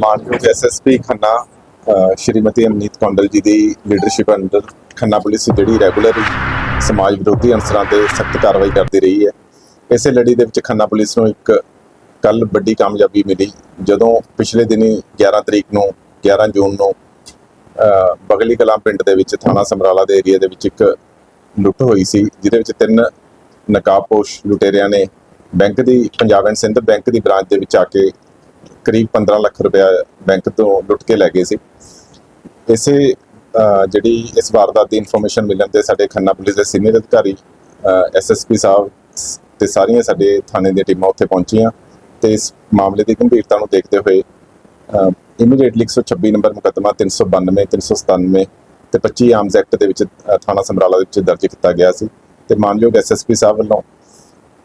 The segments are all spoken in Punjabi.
ਮਾਨਯੋਗ ਐਸਐਸਪੀ ਖੰਨਾ ਸ਼੍ਰੀਮਤੀ ਅਮਨੀਤ ਕੌਂਡਲ ਜੀ ਦੀ ਲੀਡਰਸ਼ਿਪ ਅੰਡਰ ਖੰਨਾ ਪੁਲਿਸ ਜਿਹੜੀ ਰੈਗੂਲਰ ਸਮਾਜ ਵਿਰੋਧੀ ਅਨਸਰਾਂ ਤੇ ਸਖਤ ਕਾਰਵਾਈ ਕਰਦੀ ਰਹੀ ਹੈ। ਇਸੇ ਲੜੀ ਦੇ ਵਿੱਚ ਖੰਨਾ ਪੁਲਿਸ ਨੂੰ ਇੱਕ ਕੱਲ ਵੱਡੀ ਕਾਮਯਾਬੀ ਮਿਲੀ ਜਦੋਂ ਪਿਛਲੇ ਦਿਨੀ 11 ਤਰੀਕ ਨੂੰ 11 ਜੂਨ ਨੂੰ ਅ, ਬਗਲੀ ਕਲਾਂ ਪਿੰਡ ਦੇ ਵਿੱਚ ਥਾਣਾ ਸਮਰਾਲਾ ਦੇ ਏਰੀਆ ਦੇ ਵਿੱਚ ਇੱਕ ਲੁੱਟ ਹੋਈ ਸੀ ਜਿਹਦੇ ਵਿੱਚ ਤਿੰਨ ਨਕਾਬਪੋਸ਼ ਲੁਟੇਰਿਆਂ ਨੇ ਬੈਂਕ ਦੀ, ਪੰਜਾਬ ਐਂਡ ਸਿੰਧ ਬੈਂਕ ਦੀ ਬ੍ਰਾਂਚ ਦੇ ਵਿੱਚ ਆ ਕੇ ਕਰੀਬ 15 ਲੱਖ ਰੁਪਇਆ ਬੈਂਕ ਤੋਂ ਲੁੱਟ ਕੇ ਲੈ ਗਏ ਸੀ। ਇਸੇ ਜਿਹੜੀ ਇਸ ਵਾਰਦਾਤ ਦੀ ਇਨਫੋਰਮੇਸ਼ਨ ਮਿਲਣ ਤੇ ਸਾਡੇ ਖੰਨਾ ਪੁਲਿਸ ਦੇ ਸੀਨੀਅਰ ਅਧਿਕਾਰੀ ਐਸਐਸਪੀ ਸਾਹਿਬ ਸ- ਤੇ ਸਾਰੀਆਂ ਸਾਡੇ ਥਾਣੇ ਦੀਆਂ ਟੀਮਾਂ ਉੱਥੇ ਪਹੁੰਚੀਆਂ ਤੇ ਇਸ ਮਾਮਲੇ ਦੀ ਗੰਭੀਰਤਾ ਨੂੰ ਦੇਖਦੇ ਹੋਏ ਇਮੀਡੀਏਟਲੀ 126 ਨੰਬਰ ਮੁਕੱਦਮਾ 392 397 ਤੇ 25 ਆਰਮਸ ਐਕਟ ਦੇ ਵਿੱਚ ਥਾਣਾ ਸਮਰਾਲਾ ਦੇ ਵਿੱਚ ਦਰਜ ਕੀਤਾ ਗਿਆ ਸੀ ਤੇ ਮਾਨਯੋਗ ਐਸਐਸਪੀ ਸਾਹਿਬ ਵੱਲੋਂ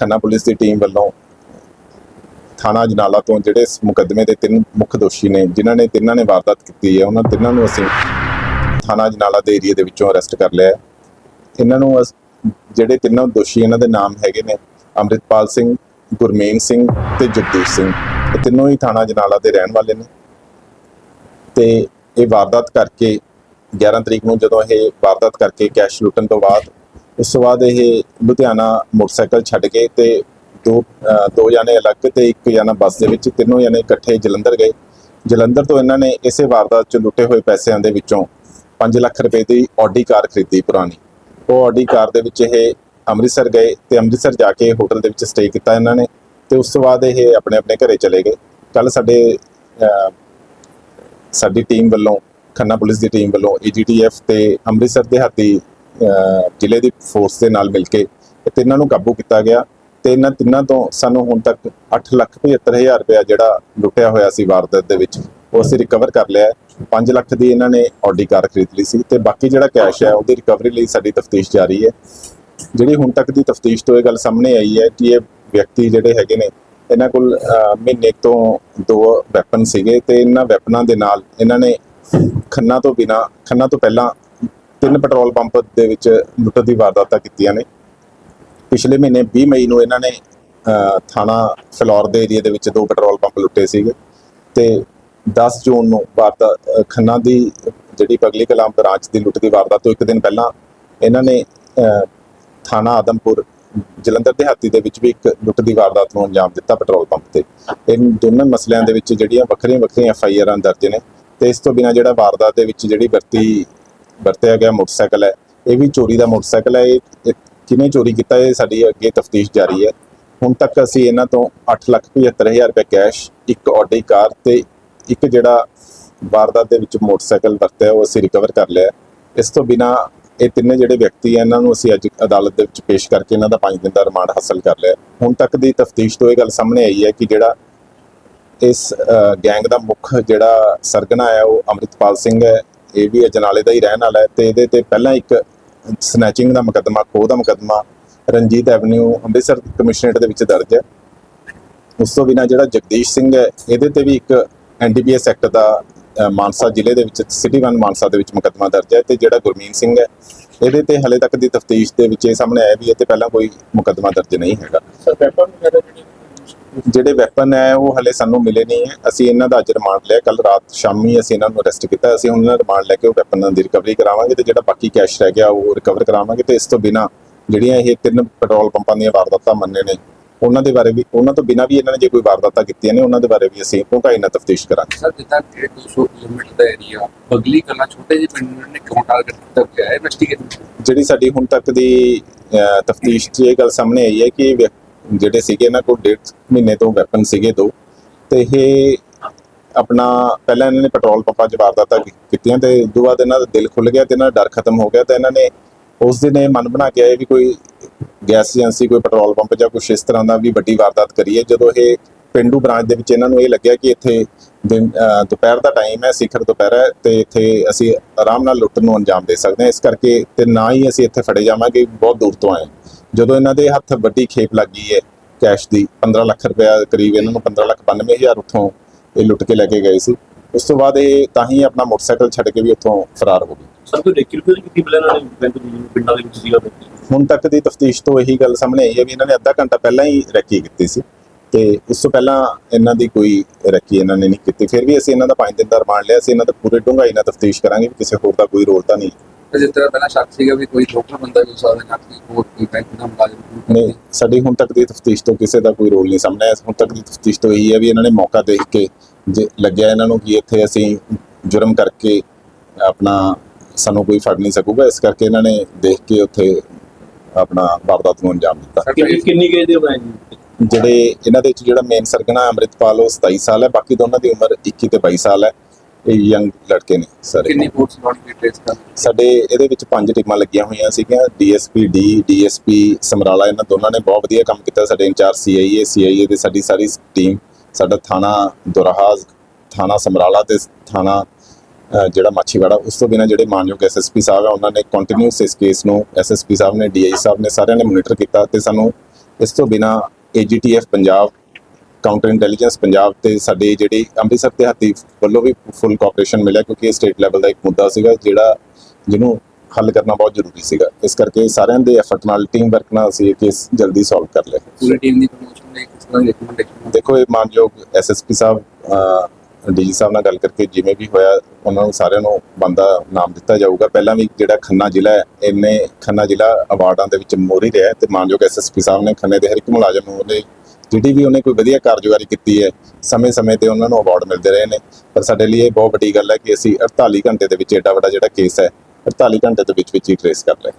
ਖੰਨਾ ਪੁਲਿਸ ਦੀ ਟੀਮ ਵੱਲੋਂ ਥਾਣਾ ਜਨਾਲਾ ਤੋਂ ਜਿਹੜੇ ਇਸ ਮੁਕੱਦਮੇ ਦੇ ਤਿੰਨ ਮੁੱਖ ਦੋਸ਼ੀ ਨੇ, ਜਿਨ੍ਹਾਂ ਨੇ ਤਿੰਨਾਂ ਨੇ ਵਾਰਦਾਤ ਕੀਤੀ ਹੈ, ਉਹਨਾਂ ਤਿੰਨਾਂ ਨੂੰ ਅਸੀਂ ਥਾਣਾ ਜਨਾਲਾ ਦੇ ਏਰੀਆ ਦੇ ਵਿੱਚੋਂ ਅਰੈਸਟ ਕਰ ਲਿਆ ਹੈ। ਇਹਨਾਂ ਨੂੰ ਅਸ- ਜਿਹੜੇ ਤਿੰਨੋਂ ਦੋਸ਼ੀ ਇਹਨਾਂ ਦੇ ਨਾਮ ਹੈਗੇ ਨੇ, ਅੰਮ੍ਰਿਤਪਾਲ ਸਿੰਘ, ਗੁਰਮੇਨ ਸਿੰਘ ਤੇ ਜਗਦੀਪ ਸਿੰਘ, ਇਹ ਤਿੰਨੋਂ ਹੀ ਥਾਣਾ ਜਨਾਲਾ ਦੇ ਰਹਿਣ ਵਾਲੇ ਨੇ। ਤੇ ਇਹ ਵਾਰਦਾਤ ਕਰਕੇ 11 ਤਰੀਕ ਨੂੰ ਜਦੋਂ ਇਹ ਵਾਰਦਾਤ ਕਰਕੇ ਕੈਸ਼ ਲੁੱਟਣ ਤੋਂ ਬਾਅਦ ਉਸ ਤੋਂ ਬਾਅਦ ਇਹ ਲੁਧਿਆਣਾ ਮੋਟਰਸਾਈਕਲ ਛੱਡ ਕੇ ਤੇ ਦੋ ਦੋ ਜਾਣੇ ਅਲੱਗ ਤੇ ਇੱਕ ਜਾਣਾ ਬੱਸ ਦੇ ਵਿੱਚ ਤਿੰਨੋਂ ਜਾਣੇ ਇਕੱਠੇ ਜਲੰਧਰ ਗਏ। ਜਲੰਧਰ ਤੋਂ ਇਹਨਾਂ ਨੇ ਇਸੇ ਵਾਰਦਾਤ ਚ ਲੁੱਟੇ ਹੋਏ ਪੈਸਿਆਂ ਦੇ ਵਿੱਚੋਂ 5 ਲੱਖ ਰੁਪਏ ਦੀ ਆਡੀ ਕਾਰ ਖਰੀਦੀ ਪੁਰਾਣੀ। ਉਹ ਆਡੀ ਕਾਰ ਦੇ ਵਿੱਚ ਇਹ ਅੰਮ੍ਰਿਤਸਰ ਗਏ ਤੇ ਅੰਮ੍ਰਿਤਸਰ ਜਾ ਕੇ ਹੋਟਲ ਦੇ ਵਿੱਚ ਸਟੇ ਕੀਤਾ ਇਹਨਾਂ ਨੇ ਤੇ ਉਸ ਤੋਂ ਬਾਅਦ ਇਹ ਆਪਣੇ ਆਪਣੇ ਘਰੇ ਚਲੇ ਗਏ। ਕੱਲ ਸਾਡੇ ਸਾਡੀ ਟੀਮ ਵੱਲੋਂ ਖੰਨਾ ਪੁਲਿਸ ਦੀ ਟੀਮ ਵੱਲੋਂ ਏਜੀਟੀਐਫ ਤੇ ਅੰਮ੍ਰਿਤਸਰ ਦਿਹਾਤੀ ਅਹ, ਜ਼ਿਲ੍ਹੇ ਦੀ ਫੋਰਸ ਦੇ ਨਾਲ ਮਿਲ ਕੇ ਇਹ ਤਿੰਨਾਂ ਨੂੰ ਕਾਬੂ ਕੀਤਾ ਗਿਆ ਤੇ ਇਹਨਾਂ ਤਿੰਨਾਂ ਤੋਂ ਸਾਨੂੰ ਹੁਣ ਤੱਕ 875000 ਰੁਪਇਆ ਜਿਹੜਾ ਲੁੱਟਿਆ ਹੋਇਆ ਸੀ ਵਾਰਦਾਤ ਦੇ ਵਿੱਚ, ਉਹ ਅਸੀਂ ਰਿਕਵਰ ਕਰ ਲਿਆ 5 ਲੱਖ ਦੀ ਇਹਨਾਂ ਨੇ ਆਡੀ ਕਾਰ ਖਰੀਦ ਲਈ ਸੀ ਤੇ ਬਾਕੀ ਜਿਹੜਾ ਕੈਸ਼ ਹੈ ਉਹਦੀ ਰਿਕਵਰੀ ਲਈ ਸਾਡੀ ਤਫਤੀਸ਼ ਜਾਰੀ ਹੈ। ਜਿਹੜੀ ਹੁਣ ਤੱਕ ਦੀ ਤਫਤੀਸ਼ ਤੋਂ ਇਹ ਗੱਲ ਸਾਹਮਣੇ ਆਈ ਹੈ ਕਿ ਇਹ ਵਿਅਕਤੀ ਜਿਹੜੇ ਹੈਗੇ ਨੇ, ਇਹਨਾਂ ਕੋਲ ਮਹੀਨੇ ਤੋਂ ਦੋ ਵੈਪਨ ਸੀਗੇ ਤੇ ਇਹਨਾਂ ਵੈਪਨਾਂ ਦੇ ਨਾਲ ਇਹਨਾਂ ਨੇ ਖੰਨਾ ਤੋਂ ਬਿਨਾ, ਖੰਨਾ ਤੋਂ ਪਹਿਲਾਂ ਤਿੰਨ ਪੈਟਰੋਲ ਪੰਪ ਦੇ ਵਿੱਚ ਲੁੱਟ ਦੀ ਵਾਰਦਾਤਾਂ ਕੀਤੀਆਂ ਨੇ। ਪਿਛਲੇ ਮਹੀਨੇ 20 ਮਈ ਨੂੰ ਇਹਨਾਂ ਨੇ ਥਾਣਾ ਫਲੋਰ ਦੇ ਏਰੀਆ ਦੇ ਵਿੱਚ ਦੋ ਪੈਟਰੋਲ ਪੰਪ ਲੁੱਟੇ ਸੀਗੇ ਤੇ 10 ਜੂਨ ਨੂੰ ਵਾਰਦਾ ਖੰਨਾ ਦੀ ਜਿਹੜੀ ਪਗਲੀ ਕਲਾਮ ਬ੍ਰਾਂਚ ਦੀ ਲੁੱਟ ਦੀ ਵਾਰਦਾਤ ਤੋਂ ਇੱਕ ਦਿਨ ਪਹਿਲਾਂ ਇਹਨਾਂ ਨੇ ਥਾਣਾ ਆਦਮਪੁਰ, ਜਲੰਧਰ ਦਿਹਾਤੀ ਦੇ ਵਿੱਚ ਵੀ ਇੱਕ ਲੁੱਟ ਦੀ ਵਾਰਦਾਤ ਨੂੰ ਅੰਜਾਮ ਦਿੱਤਾ ਪੈਟਰੋਲ ਪੰਪ ਤੇ। ਇਹ ਦੋਨਾਂ ਮਸਲਿਆਂ ਦੇ ਵਿੱਚ ਜਿਹੜੀਆਂ ਵੱਖਰੀਆਂ ਵੱਖਰੀਆਂ ਐਫ ਆਈ ਆਰਾਂ ਦਰਜ ਨੇ ਤੇ ਇਸ ਤੋਂ ਬਿਨਾਂ ਜਿਹੜਾ ਵਾਰਦਾਤ ਦੇ ਵਿੱਚ ਜਿਹੜੀ ਵਰਤੀ ਵਰਤਿਆ ਗਿਆ ਮੋਟਰਸਾਈਕਲ ਹੈ। ਇਹ ਵੀ ਚੋਰੀ ਦਾ ਮੋਟਰਸਾਈਕਲ ਹੈ। ਇਹ ਇਹ ਕਿਹਨੇ ਚੋਰੀ ਕੀਤਾ? ਇਹ ਸਾਡੀ ਅੱਗੇ ਤਫਤੀਸ਼ ਜਾਰੀ ਹੈ। ਹੁਣ ਤੱਕ ਅਸੀਂ ਇਹਨਾਂ ਤੋਂ 875000 ਰੁਪਏ ਕੈਸ਼, ਇੱਕ ਆਡੀ ਕਾਰ ਤੇ ਇੱਕ ਜਿਹੜਾ ਵਾਰਦਾਤ ਦੇ ਵਿੱਚ ਮੋਟਰਸਾਈਕਲ ਵਰਤਿਆ, ਉਹ ਅਸੀਂ ਰਿਕਵਰ ਕਰ ਲਿਆ। ਇਸ ਤੋਂ ਬਿਨਾ ਇਹ ਤਿੰਨੇ ਜਿਹੜੇ ਵਿਅਕਤੀ ਆ ਇਹਨਾਂ ਨੂੰ ਅਸੀਂ ਅੱਜ ਅਦਾਲਤ ਦੇ ਵਿੱਚ ਪੇਸ਼ ਕਰਕੇ ਇਹਨਾਂ ਦਾ 5 ਦਿਨ ਦਾ ਰਿਮਾਂਡ ਹਾਸਲ ਕਰ ਲਿਆ। ਹੁਣ ਤੱਕ ਦੀ ਤਫਤੀਸ਼ ਤੋਂ ਇਹ ਗੱਲ ਸਾਹਮਣੇ ਆਈ ਹੈ ਕਿ ਜਿਹੜਾ ਇਸ ਗੈਂਗ ਦਾ ਮੁੱਖ ਜਿਹੜਾ ਸਰਗਨਾ ਹੈ, ਉਹ ਅੰਮ੍ਰਿਤਪਾਲ ਸਿੰਘ ਹੈ। ਇਹ ਵੀ ਅਜਨਾਲੇ ਦਾ ਹੀ ਰਹਿਣ ਵਾਲਾ ਹੈ ਤੇ ਇਹਦੇ ਤੇ ਪਹਿਲਾਂ ਇੱਕ ਸਨੈਚਿੰਗ ਦਾ ਮੁਕੱਦਮਾ, ਖੋਹ ਦਾ ਮੁਕੱਦਮਾ ਰਣਜੀਤ ਐਵਨਿਊ ਅੰਮ੍ਰਿਤਸਰ ਕਮਿਸ਼ਨਰੇਟ ਦੇ ਵਿੱਚ ਦਰਜ ਹੈ। ਉਸ ਤੋਂ ਬਿਨਾਂ ਜਿਹੜਾ ਜਗਦੀਸ਼ ਸਿੰਘ ਹੈ, ਇਹਦੇ ਤੇ ਵੀ ਇੱਕ ਐਨਡੀਪੀਐਸ ਐਕਟ ਦਾ ਮਾਨਸਾ ਜ਼ਿਲ੍ਹੇ ਦੇ ਵਿੱਚ ਸਿਟੀ 1 ਮਾਨਸਾ ਦੇ ਵਿੱਚ ਮੁਕੱਦਮਾ ਦਰਜ ਹੈ ਤੇ ਜਿਹੜਾ ਗੁਰਮੀਤ ਸਿੰਘ ਹੈ, ਇਹਦੇ ਤੇ ਹਲੇ ਤੱਕ ਦੀ ਤਫਤੀਸ਼ ਦੇ ਵਿੱਚ ਇਹ ਸਾਹਮਣੇ ਆਇਆ ਵੀ ਇਹ ਤੇ ਪਹਿਲਾਂ ਕੋਈ ਮੁਕੱਦਮਾ ਦਰਜ ਨਹੀਂ ਹੈਗਾ। ਸਰ ਵੈਪਨ ਵਗੈਰਾ ਜਿਹੜੇ ਵੈਪਨ ਹੈ ਉਹ ਹਲੇ ਸਾਨੂੰ ਮਿਲੇ ਨਹੀਂ ਹੈ। ਅਸੀਂ ਇਹਨਾਂ ਦਾ ਅੱਜ ਰਿਮਾਂਡ ਲਿਆ। ਕੱਲ ਰਾਤ ਸ਼ਾਮੀ ਅਸੀਂ ਇਹਨਾਂ ਨੂੰ ਅਰੈਸਟ ਕੀਤਾ। ਅਸੀਂ ਉਹਨਾਂ ਦਾ ਰਿਮਾਂਡ ਲੈ ਕੇ ਉਹ ਵੈਪਨਾਂ ਦੀ ਰਿਕਵਰੀ ਕਰਾਵਾਂਗੇ ਤੇ ਜਿਹੜਾ ਬਾਕੀ ਕੈਸ਼ ਰਹਿ ਗਿਆ ਉਹ ਰਿਕਵਰ ਕਰਾਵਾਂਗੇ ਤੇ ਇਸ ਤੋਂ ਬਿਨਾ ਜਿਹੜੀਆਂ ਇਹ ਤਿੰਨ ਪੈਟਰੋਲ ਪੰਪਾਂ ਦੀਆਂ ਵਾਰਦਾਤਾਂ ਮੰਨੇ ਨੇ ਉਹਨਾਂ ਦੇ ਬਾਰੇ ਵੀ ਉਹਨਾਂ ਤੋਂ ਬਿਨਾਂ ਵੀ ਇਹਨਾਂ ਨੇ ਜੇ ਕੋਈ ਵਾਰਦਾਤਾਂ ਕੀਤੀਆਂ ਨੇ ਉਹਨਾਂ ਦੇ ਬਾਰੇ ਵੀ ਅਸੀਂ ਡੂੰਘਾਈ ਨਾਲ ਤਫਤੀਸ਼ ਕਰਾਂਗੇ। ਸਰ ਜਿੱਦਾਂ 150 ਕਿਲੋਮੀਟਰ ਦਾ ਏਰੀਆ ਬਗਲੀ ਕਲਾ ਛੋਟੇ ਜਿਹੇ ਪਿੰਡ ਨੇ ਕਿਉਂ ਟਾਰਗੇਟ ਕੀਤਾ? ਗਿਆ ਹੈ ਇਨਵੈਸਟੀਗੇਸ਼ਨ ਜਿਹੜੀ ਸਾਡੀ ਹੁਣ ਤੱਕ ਦੀ ਤਫਤੀਸ਼ 'ਚ ਇਹ ਗੱਲ ਸਾਹਮਣੇ ਆਈ ਹੈ ਕਿ ਜਿਹੜੇ ਸੀਗੇ ਇਹਨਾਂ ਕੋਲ ਡੇਢ ਮਹੀਨੇ ਤੋਂ ਵੈਪਨ ਸੀਗੇ ਦੋ, ਤੇ ਇਹ ਆਪਣਾ ਪਹਿਲਾਂ ਇਹਨਾਂ ਨੇ ਪੈਟਰੋਲ ਪੰਪਾਂ 'ਚ ਵਾਰਦਾਤਾਂ ਕੀਤੀਆਂ ਤੇ ਦੋ ਬਾਅਦ ਇਹਨਾਂ ਦਾ ਦਿਲ ਖੁੱਲ ਗਿਆ ਤੇ ਇਹਨਾਂ ਦਾ ਡਰ ਖਤਮ ਹੋ ਗਿਆ ਤੇ ਇਹਨਾਂ ਨੇ ਉਸ ਦਿਨ ਇਹ ਮਨ ਬਣਾ ਕੇ ਆਏ ਵੀ ਕੋਈ ਗੈਸ ਏਜੰਸੀ, ਕੋਈ ਪੈਟਰੋਲ ਪੰਪ ਜਾਂ ਕੁਛ ਇਸ ਤਰ੍ਹਾਂ ਦਾ ਵੀ ਵੱਡੀ ਵਾਰਦਾਤ ਕਰੀਏ। ਜਦੋਂ ਇਹ ਪਿੰਡੂ ਬ੍ਰਾਂਚ ਦੇ ਵਿੱਚ ਇਹਨਾਂ ਨੂੰ ਇਹ ਲੱਗਿਆ ਕਿ ਇੱਥੇ ਦਿਨ ਦੁਪਹਿਰ ਦਾ ਟਾਈਮ ਹੈ, ਸਿਖਰ ਦੁਪਹਿਰ ਹੈ ਤੇ ਇੱਥੇ ਅਸੀਂ ਆਰਾਮ ਨਾਲ ਲੁੱਟ ਨੂੰ ਅੰਜਾਮ ਦੇ ਸਕਦੇ ਹਾਂ। ਇਸ ਕਰਕੇ ਤੇ ਨਾ ਹੀ ਅਸੀਂ ਇੱਥੇ ਫੜੇ ਜਾਵਾਂਗੇ, ਬਹੁਤ ਦੂਰ ਤੋਂ ਆਏ ਜਦੋਂ ਇਹਨਾਂ ਦੇ ਹੱਥ ਵੱਡੀ ਖੇਪ ਲੱਗ ਗਈ ਹੈ ਕੈਸ਼ ਦੀ 15 ਲੱਖ ਰੁਪਇਆ ਕਰੀਬ ਇਹਨਾਂ ਨੂੰ 15 ਲੱਖ 92 ਹਜ਼ਾਰ ਉੱਥੋਂ ਇਹ ਲੁੱਟ ਕੇ ਲੈ ਕੇ ਗਏ ਸੀ। ਉਸ ਤੋਂ ਬਾਅਦ ਇਹ ਤਾਂ ਹੀ ਆਪਣਾ ਮੋਟਰਸਾਈਕਲ ਛੱਡ ਕੇ ਵੀ ਉੱਥੋਂ ਫਰਾਰ ਹੋ ਗਏ। ਸਰ ਕੋਈ ਰੇਕੀ ਰੁਕੀ ਕੀਤੀ ਪਹਿਲਾਂ ਇਹਨਾਂ ਨੇ ਬੈਂਕ ਦੀ ਪਿੰਡਾਂ ਦੇ ਵਿੱਚ ਸੀਗਾ ਹੁਣ ਤੱਕ ਦੀ ਤਫਤੀਸ਼ ਤੋਂ ਇਹੀ ਗੱਲ ਸਾਹਮਣੇ ਆਈ ਹੈ ਵੀ ਇਹਨਾਂ ਨੇ ਅੱਧਾ ਘੰਟਾ ਪਹਿਲਾਂ ਹੀ ਰੈਕੀ ਕੀਤੀ ਸੀ ਤੇ ਉਸ ਤੋਂ ਪਹਿਲਾਂ ਇਹਨਾਂ ਦੀ ਕੋਈ ਰੈਕੀ ਇਹਨਾਂ ਨੇ ਨਹੀਂ ਕੀਤੀ। ਫਿਰ ਵੀ ਅਸੀਂ ਇਹਨਾਂ ਦਾ 5 ਦਿਨ ਦਾ ਰਿਮਾਂਡ ਲਿਆ ਅਸੀਂ ਇਹਨਾਂ ਦਾ ਪੂਰੇ ਡੂੰਘਾਈ ਨਾਲ ਤਫਤੀਸ਼ ਕਰਾਂਗੇ ਵੀ ਕਿਸੇ ਹੋਰ ਦਾ ਕੋਈ ਰੋਲ ਤਾਂ ਨਹੀਂ ਤੇ ਜਿਸ ਤਰ੍ਹਾਂ ਪਹਿਲਾਂ ਸ਼ੱਕ ਸੀਗਾ ਵੀ ਕੋਈ ਲੋਕਲ ਬੰਦਾ ਵੀ ਹੋ ਸਕਦਾ ਜਾਂ ਕੋਈ ਹੋਰ ਕੋਈ ਬੈਂਕ ਦਾ ਮੁਲਾਜ਼ਮ ਨਹੀਂ ਸਾਡੀ ਹੁਣ ਤੱਕ ਦੀ ਤਫਤੀਸ਼ ਤੋਂ ਕਿਸੇ ਦਾ ਕੋਈ ਰੋਲ ਨਹੀਂ ਸਾਹਮਣੇ ਆਇਆ। ਹੁਣ ਤੱਕ ਦੀ ਤਫਤੀਸ਼ ਤੋਂ ਇਹੀ ਹੈ ਵੀ ਇਹਨਾਂ ਨੇ ਮੌਕਾ ਦੇਖ ਕੇ ਜੇ ਲੱਗਿਆ ਇਹਨਾਂ ਨੂੰ ਕਿ ਇੱਥੇ ਅਸੀਂ ਜੁਰਮ ਕਰਕੇ ਆਪਣਾ ਸਾਨੂੰ ਕੋਈ ਫੜ ਨਹੀਂ ਸਕੂਗਾ ਇਸ ਕਰਕੇ ਇਹਨਾਂ ਨੇ ਦੇਖ ਕੇ ਉੱਥੇ ਆਪਣਾ ਵਾਰਦਾਤ ਨੂੰ ਅੰਜਾਮ ਦਿੱਤਾ। ਕਿੰਨੀ ਕਿੰਨੀ ਗਏ ਦੇ ਬਣਾਏ ਜੀ? ਜਿਹੜੇ ਇਹਨਾਂ ਦੇ ਵਿੱਚ ਜਿਹੜਾ ਮੇਨ ਸਰਗਨਾ ਅੰਮ੍ਰਿਤਪਾਲ ਉਹ 27 ਸਾਲ ਹੈ ਬਾਕੀ ਦੋਨਾਂ ਦੀ ਉਮਰ 21 ਤੇ 22 ਸਾਲ ਹੈ। ਇਹ ਯੰਗ ਲੜਕੇ ਨੇ ਸਾਰੇ। ਕਿੰਨੀ ਫੋਰਸ ਲਾਉਣੀ ਕੀ ਟ੍ਰੇਸ ਕਰ ਸਾਡੇ ਇਹਦੇ ਵਿੱਚ ਪੰਜ ਟੀਮਾਂ ਲੱਗੀਆਂ ਹੋਈਆਂ ਸੀਗੀਆਂ ਡੀਐਸਪੀ ਡੀ ਡੀਐਸਪੀ ਸਮਰਾਲਾ ਇਹਨਾਂ ਦੋਨਾਂ ਨੇ ਬਹੁਤ ਵਧੀਆ ਕੰਮ ਕੀਤਾ ਸਾਡੇ ਇੰਚਾਰਜ ਸੀਆਈਏ ਸੀਆਈਏ ਦੇ ਸਾਡੀ ਸਾਰੀ ਟੀਮ ਸਾਡਾ ਥਾਣਾ ਦੁਰਾਹਾਜ਼ ਥਾਣਾ ਸਮਰਾਲਾ ਤੇ ਥਾਣਾ ਜਿਹੜਾ ਮਾਛੀਵਾੜਾ ਉਸ ਤੋਂ ਬਿਨਾਂ ਜਿਹੜੇ ਮਾਨਯੋਗ ਐਸਐਸਪੀ ਸਾਹਿਬ ਆ ਉਹਨਾਂ ਨੇ ਕੰਟੀਨਿਊਸ ਇਸ ਕੇਸ ਨੂੰ ਐਸਐਸਪੀ ਸਾਹਿਬ ਨੇ ਡੀਆਈ ਸਾਹਿਬ ਨੇ ਸਾਰਿਆਂ ਨੇ ਮੋਨੀਟਰ ਕੀਤਾ ਤੇ ਸਾਨੂੰ ਇਸ ਤੋਂ ਬਿਨਾਂ AGTF Punjab counter intelligence Punjab ਤੇ ਸਾਡੇ ਜਿਹੜੀ ਅੰਮ੍ਰਿਤਸਰ ਤੇ ਹਾਤੀ ਵੱਲੋਂ ਵੀ ਫੁੱਲ ਕੋਆਪਰੇਸ਼ਨ ਮਿਲਿਆ ਕਿਉਂਕਿ ਇਹ ਸਟੇਟ ਲੈਵਲ ਦਾ ਇੱਕ ਮੁੱਦਾ ਸੀਗਾ ਜਿਹੜਾ ਜਿਹਨੂੰ ਹੱਲ ਕਰਨਾ ਬਹੁਤ ਜ਼ਰੂਰੀ ਸੀਗਾ। ਇਸ ਕਰਕੇ ਸਾਰਿਆਂ ਦੇ ਐਫਰਟ ਨਾਲ ਟੀਮ ਵਰਕ ਨਾਲ ਅਸੀਂ ਇਹ ਕੇਸ ਜਲਦੀ ਸੋਲਵ ਕਰ ਲਿਆ। ਪੂਰੀ ਟੀਮ ਦੀ ਪ੍ਰਮੋਸ਼ਨ ਲਈ ਕਿਸ ਤਰ੍ਹਾਂ ਦੀ ਰეკਮੈਂਡੇਸ਼ਨ ਦੇਖੋ ਇਹ ਮਾਨਯੋਗ ਐਸਐਸਪੀ ਸਾਹਿਬ ਡੀਜੀ ਸਾਹਿਬ ਨਾਲ ਗੱਲ ਕਰਕੇ ਜਿਵੇਂ ਵੀ ਹੋਇਆ ਉਹਨਾਂ ਨੂੰ ਸਾਰਿਆਂ ਨੂੰ ਬੰਦਾ ਨਾਮ ਦਿੱਤਾ ਜਾਊਗਾ। ਪਹਿਲਾਂ ਵੀ ਜਿਹੜਾ ਖੰਨਾ ਜ਼ਿਲ੍ਹਾ ਹੈ ਇਹਨੇ ਖੰਨਾ ਜ਼ਿਲ੍ਹਾ ਅਵਾਰਡਾਂ ਦੇ ਵਿੱਚ ਮੋਰੀ ਰਿਹਾ ਤੇ ਮਾਨਯੋਗ ਐਸਐਸਪੀ ਸਾਹਿਬ ਨੇ ਖੰਨੇ ਦੇ ਹਰ ਇੱਕ ਮੁਲਾਜ਼ਮ ਨੂੰ ਉਹਦੇ ਜਿਹੜੀ ਵੀ ਉਹਨੇ ਕੋਈ ਵਧੀਆ ਕਾਰਜਕਾਰੀ ਕੀਤੀ ਹੈ, ਸਮੇਂ-ਸਮੇਂ ਤੇ ਉਹਨਾਂ ਨੂੰ ਅਵਾਰਡ ਮਿਲਦੇ ਰਹੇ ਨੇ। ਪਰ ਸਾਡੇ ਲਈ ਇਹ ਬਹੁਤ ਵੱਡੀ ਗੱਲ ਹੈ ਕਿ ਅਸੀਂ 48 ਘੰਟੇ ਦੇ ਵਿੱਚ ਏਡਾ ਵੱਡਾ ਜਿਹੜਾ ਕੇਸ ਹੈ 48 ਘੰਟੇ ਦੇ ਵਿੱਚ ਵਿੱਚ ਹੀ ਟ੍ਰੇਸ ਕਰ ਲਿਆ